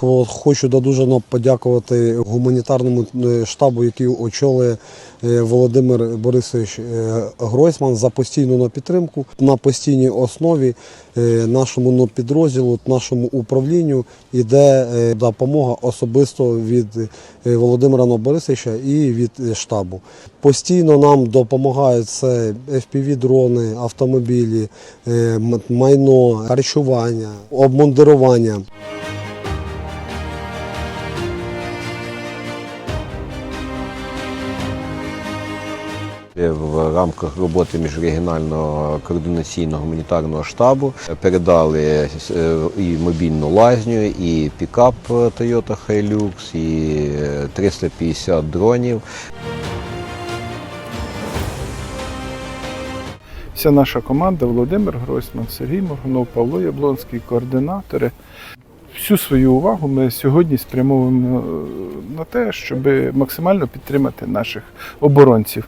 Хо- Хочу додужано подякувати гуманітарному е, штабу, який очолює е, Володимир Борисович е, Гройсман за постійну підтримку на постійній основі нашому підрозділу, нашому управлінню іде е, допомога особисто від Володимира Борисовича і від штабу. Постійно нам допомагають це FPV-дрони, автомобілі, е, майно, харчування, обмундирування. В рамках роботи міжрегіонального координаційного гуманітарного штабу передали е, і мобільну лазню, і пікап Toyota Hilux, і е, 350 дронів. Вся наша команда Володимир Гройсман, Сергій Моргунов, Павло Яблонський, координатори. Всю свою увагу ми сьогодні спрямовуємо е, на те, щоб максимально підтримати наших оборонців.